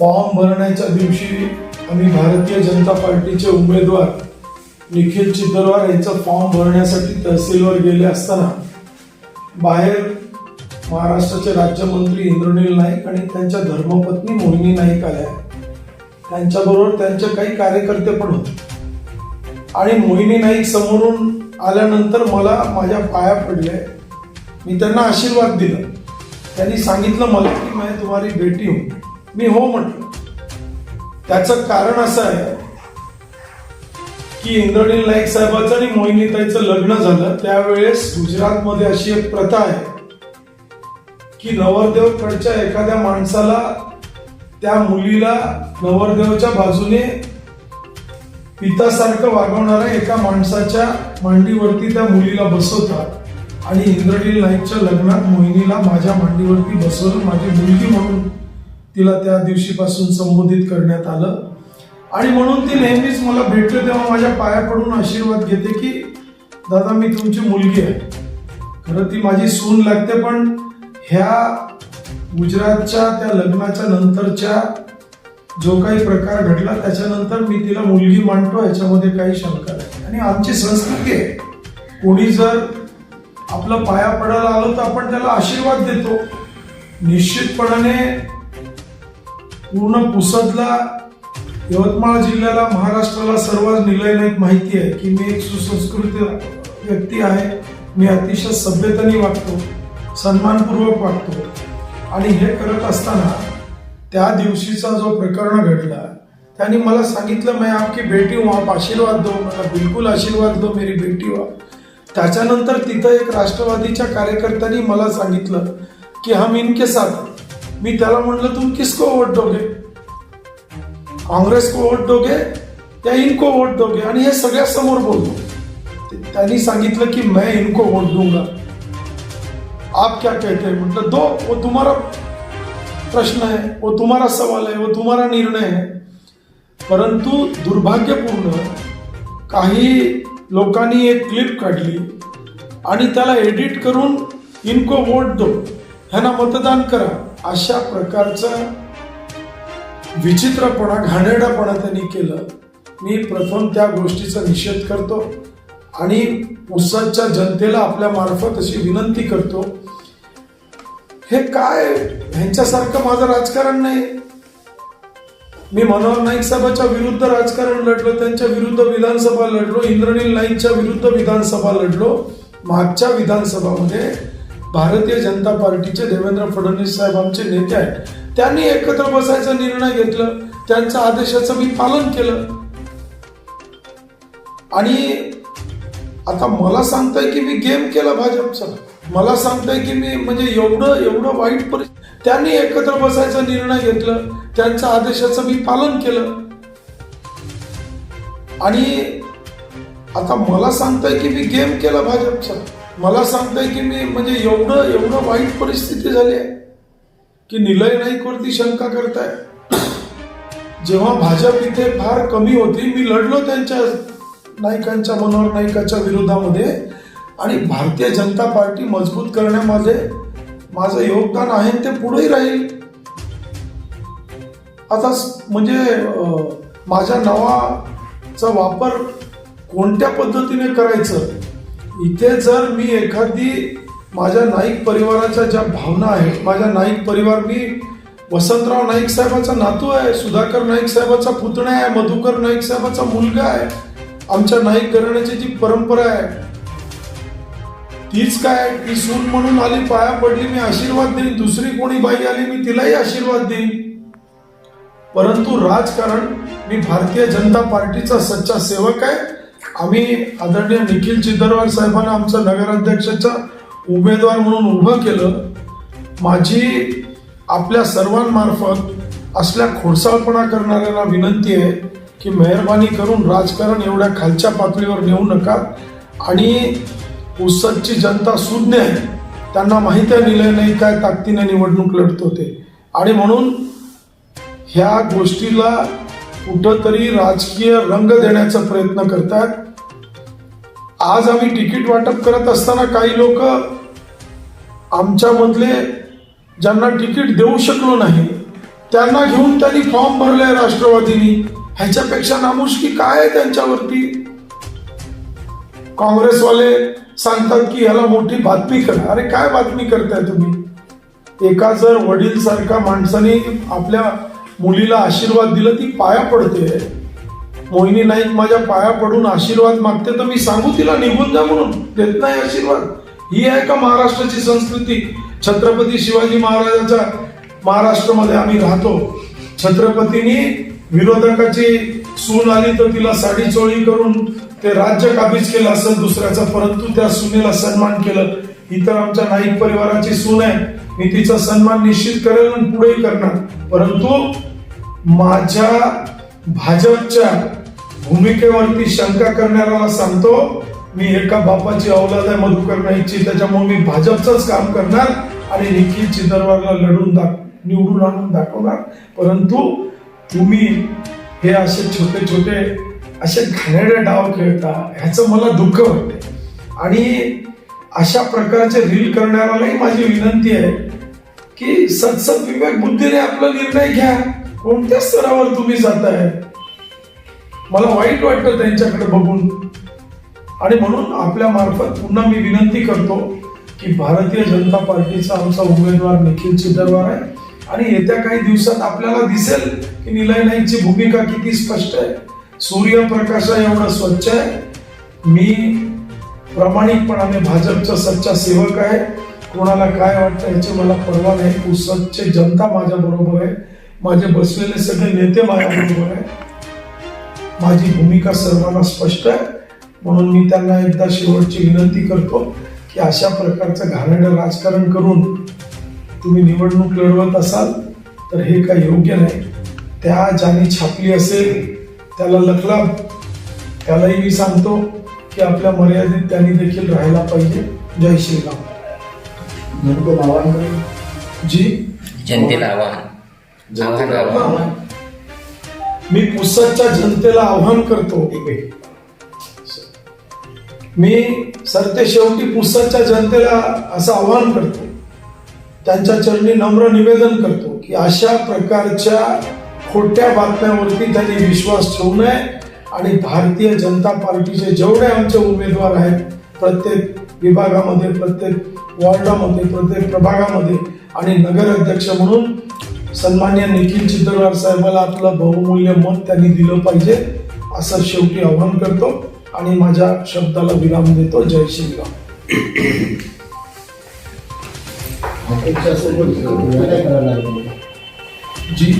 Form भरण्याच्या दिवशी आम्ही भारतीय जनता पार्टीचे उमेदवार निखिल चितरवार यांचा फॉर्म भरण्यासाठी तहसीलवर गेले असताना बाहेर महाराष्ट्राचे राज्यमंत्री इंद्रनील नाईक आणि त्यांच्या धर्मपत्नी मोहिनी नाईक आल्या. त्यांच्याबरोबर त्यांचे काही कार्यकर्ते पण होते. आणि मोहिनी नाईक समोरून आल्यानंतर मला माझ्या पाया पडले मी त्यांना आशीर्वाद दिला. त्यांनी सांगितलं मला की मैं तुम्हारी भेटी होती मी हो म्हटलं त्याचं कारण असं आहे की इंद्रनील नाईक साहेबाचं आणि मोहिनीताईचं लग्न झालं त्यावेळेस गुजरातमध्ये अशी एक प्रथा आहे की नवरदेवकडच्या एखाद्या माणसाला त्या मुलीला नवरदेवच्या बाजूने पितासारखं वागवणाऱ्या एका माणसाच्या मांडीवरती त्या मुलीला बसवतात आणि इंद्रनील नाईकच्या लग्नात मोहिनीला माझ्या मांडीवरती बसवून माझी मुलगी म्हणून. तिला त्या दिवशीपासून संबोधित करण्यात आलं. आणि म्हणून ती नेहमीच मला भेटते तेव्हा माझ्या पाया पडून आशीर्वाद घेते की दादा मी तुमची मुलगी आहे. खरं ती माझी सून लागते पण ह्या गुजरातच्या त्या लग्नाच्या नंतरच्या जो काही प्रकार घडला त्याच्यानंतर मी तिला मुलगी मांडतो याच्यामध्ये काही शंका नाही. आणि आमची संस्कृती आहे. कोणी जर आपलं पाया पडायला आलं तर आपण त्याला आशीर्वाद देतो. निश्चितपणाने पूर्ण पुसदला यवतमाळ जिल्ह्याला महाराष्ट्राला सर्वात निलयनाईक माहिती आहे की मी एक सुसंस्कृत व्यक्ती आहे. मी अतिशय सभ्यतेने वागतो सन्मानपूर्वक वागतो. आणि हे करत असताना त्या दिवशीचा जो प्रकरण घडला त्यांनी मला सांगितलं मैं आपकी बेटी हूँ आप आशीर्वाद दो. मला बिलकुल आशीर्वाद दो मेरी बेटी व्हा त्याच्यानंतर तिथं एक राष्ट्रवादीच्या कार्यकर्त्यांनी मला सांगितलं की हम इनके साथ मी त्याला म्हणलं तुम किसको वोट दोगे? काँग्रेस को वोट दोगे या इनको वोट दोगे? आणि हे सगळ्या समोर बोलतो त्यांनी सांगितलं की मैं इनको वोट दूंगा. आप क्या कहते हैं? मतलब दो वो तुम्हारा प्रश्न है वो तुम्हारा सवाल है वो तुम्हारा निर्णय है परंतु दुर्भाग्यपूर्ण काही लोकांनी एक क्लिप काढली आणि त्याला एडिट करून इनको वोट दो. ह्यांना मतदान करा. अशा प्रकारचं विचित्रपणा घाणेरडापणा त्यांनी केलं. मी प्रथम त्या गोष्टीचा निषेध करतो आणि उसाच्या जनतेला आपल्या मार्फत अशी विनंती करतो हे काय? ह्यांच्यासारखं माझं राजकारण नाही. मी मनोहर नाईक साहेबांच्या विरुद्ध राजकारण लढलो त्यांच्या विरुद्ध विधानसभा लढलो इंद्रनील नाईकच्या विरुद्ध विधानसभा लढलो मागच्या विधानसभामध्ये भारतीय जनता पार्टीचे देवेंद्र फडणवीस साहेब आमचे नेते आहेत. त्यांनी एकत्र बसायचा निर्णय घेतला. त्यांच्या आदेशाचं मी पालन केलं. आणि आता मला सांगताय की मी गेम केला भाजपचा. मला सांगताय की मी म्हणजे एवढं एवढं वाईट परिस्थिती त्यांनी एकत्र बसायचा निर्णय घेतला. त्यांच्या आदेशाचं मी पालन केलं. आणि आता मला सांगताय की मी गेम केला भाजपचा. मला सांगताय की मी म्हणजे एवढं एवढं वाईट परिस्थिती झाली आहे की निलय नाईकवरती शंका करताय. जेव्हा भाजप इथे फार कमी होती मी लढलो त्यांच्या नायकांच्या मनोहर नाईकाच्या विरोधामध्ये. आणि भारतीय जनता पार्टी मजबूत करण्यामध्ये माझं योगदान आहे ते पुढेही राहील. आता म्हणजे माझ्या नावाचा वापर कोणत्या पद्धतीने करायचं? इथे जर मी एखादी माझ्या नाईक परिवाराच्या ज्या भावना आहेत माझ्या नाईक परिवार मी वसंतराव नाईक साहेबाचा नातू आहे सुधाकर नाईक साहेबाचा पुतण्या आहे मधुकर नाईक साहेबाचा मुलगा आहे आमच्या नाईक घराण्याची जी परंपरा आहे तीच काय ती सून म्हणून आली पाया पडली मी आशीर्वाद देईन. दुसरी कोणी बाई आली मी तिलाही आशीर्वाद देईन. परंतु राजकारण मी भारतीय जनता पार्टीचा सच्चा सेवक आहे. आम्ही आदरणीय निखिल चिदरवार साहेबांना आमचं नगराध्यक्षाचा उमेदवार म्हणून उभं केलं. माझी आपल्या सर्वांमार्फत असल्या खोडसाळपणा करणाऱ्यांना विनंती आहे की मेहरबानी करून राजकारण एवढ्या खालच्या पातळीवर नेऊ नका. आणि पुसदची जनता सुज्ञ आहे. त्यांना माहिती आहे निलय नाही काय ताकदीने निवडणूक लढतो ते. आणि म्हणून ह्या गोष्टीला कुठंतरी राजकीय रंग देण्याचा प्रयत्न करतात. आज आम्ही तिकीट वाटप करत असताना काही लोक आमच्यामधले ज्यांना तिकीट देऊ शकलो नाही त्यांना घेऊन त्यांनी फॉर्म भरले राष्ट्रवादीनी. ह्याच्यापेक्षा नामुष्की काय आहे त्यांच्यावरती? काँग्रेसवाले सांगतात की ह्याला मोठी बातमी करा. अरे काय बातमी करताय तुम्ही? एका जर वडील सारखा माणसाने आपल्या मुलीला आशीर्वाद दिला ती पाया पडते. मोहिनी नाईक माझ्या पाया पडून आशीर्वाद मागते तर मी सांगू तिला निघून जा म्हणून. देत नाही आशीर्वाद. ही आहे का महाराष्ट्राची संस्कृती? छत्रपती शिवाजी महाराजाच्या महाराष्ट्रामध्ये आम्ही राहतो. छत्रपतींनी विरोधकाची सून आली तर तिला साडी चोळी करून ते राज्य काबीज केलं असं दुसऱ्याचं परंतु त्या सुनेला सन्मान केलं. ही तर आमच्या नाईक परिवाराची सून आहे. मी तिचा सन्मान निश्चित करेल आणि पुढेही करणार. परंतु माझ्या भाजपच्या भूमिकेवरती शंका करणाऱ्याला सांगतो मी एका बापाची औलाद आहे मधुकर नाईकची त्याच्यामुळे मी भाजपचंच काम करणार आणि निखिल चिदरवारला लढून दाख निवडून आणून दाखवणार. परंतु तुम्ही हे असे छोटे छोटे असे घाणेरडे डाव खेळता ह्याचं मला दुःख वाटते आणि अशा प्रकारचे रील करणाऱ्यालाही माझी विनंती आहे की सत्सद विवेक बुद्धीने आपला निर्णय घ्या. कोणत्या स्तरावर तुम्ही जाताय? मला वाईट वाटतं त्यांच्याकडे बघून. आणि म्हणून आपल्या मार्फत पुन्हा मी विनंती करतो की भारतीय जनता पार्टीचा आमचा उमेदवार निखिल चिदरवार आहे. आणि येत्या काही दिवसात आपल्याला दिसेल की निलय नाईकची भूमिका किती स्पष्ट आहे. सूर्यप्रकाश एवढं स्वच्छ आहे. मी प्रामाणिकपणाने भाजपचा सच्चा सेवक आहे. कोणाला काय वाटतं याची मला पर्वा नाही. पुसदचे जनता माझ्या बरोबर आहे. माझे बसलेले सगळे नेते माझ्या बरोबर आहे माझी भूमिका सर्वांना स्पष्ट आहे. म्हणून मी त्यांना एकदा शेवटची विनंती करतो की अशा प्रकारचं घाणेरडं राजकारण करून तुम्ही निवडणूक लढवत असाल तर हे काही योग्य नाही. त्या ज्याने छापली असेल त्याला लखलाभ त्यालाही मी सांगतो की आपल्या मर्यादित त्यांनी देखील राहायला पाहिजे. जय श्रीराम. नेमकं नावांकडे? जी? जनतेला आवाहन. आवाहन. मी पुसदच्या जनतेला आव्हान करतो. मी सरते शेवटी पुसदच्या जनतेला असं आव्हान करतो. त्यांच्या चरणी नम्र निवेदन करतो की अशा प्रकारच्या खोट्या बातम्यावरती त्यांनी विश्वास ठेवू नये आणि भारतीय जनता पार्टीचे जेवढे आमचे उमेदवार आहेत प्रत्येक विभागामध्ये प्रत्येक वॉर्डामध्ये प्रत्येक प्रभागामध्ये आणि नगराध्यक्ष म्हणून सन्मान्य निखिल चित्रवार साहेबाला आपलं बहुमूल्य मत त्यांनी दिलं पाहिजे असं शेवटी आव्हान करतो आणि माझ्या शब्दाला विराम देतो. जय श्रीराम. जी.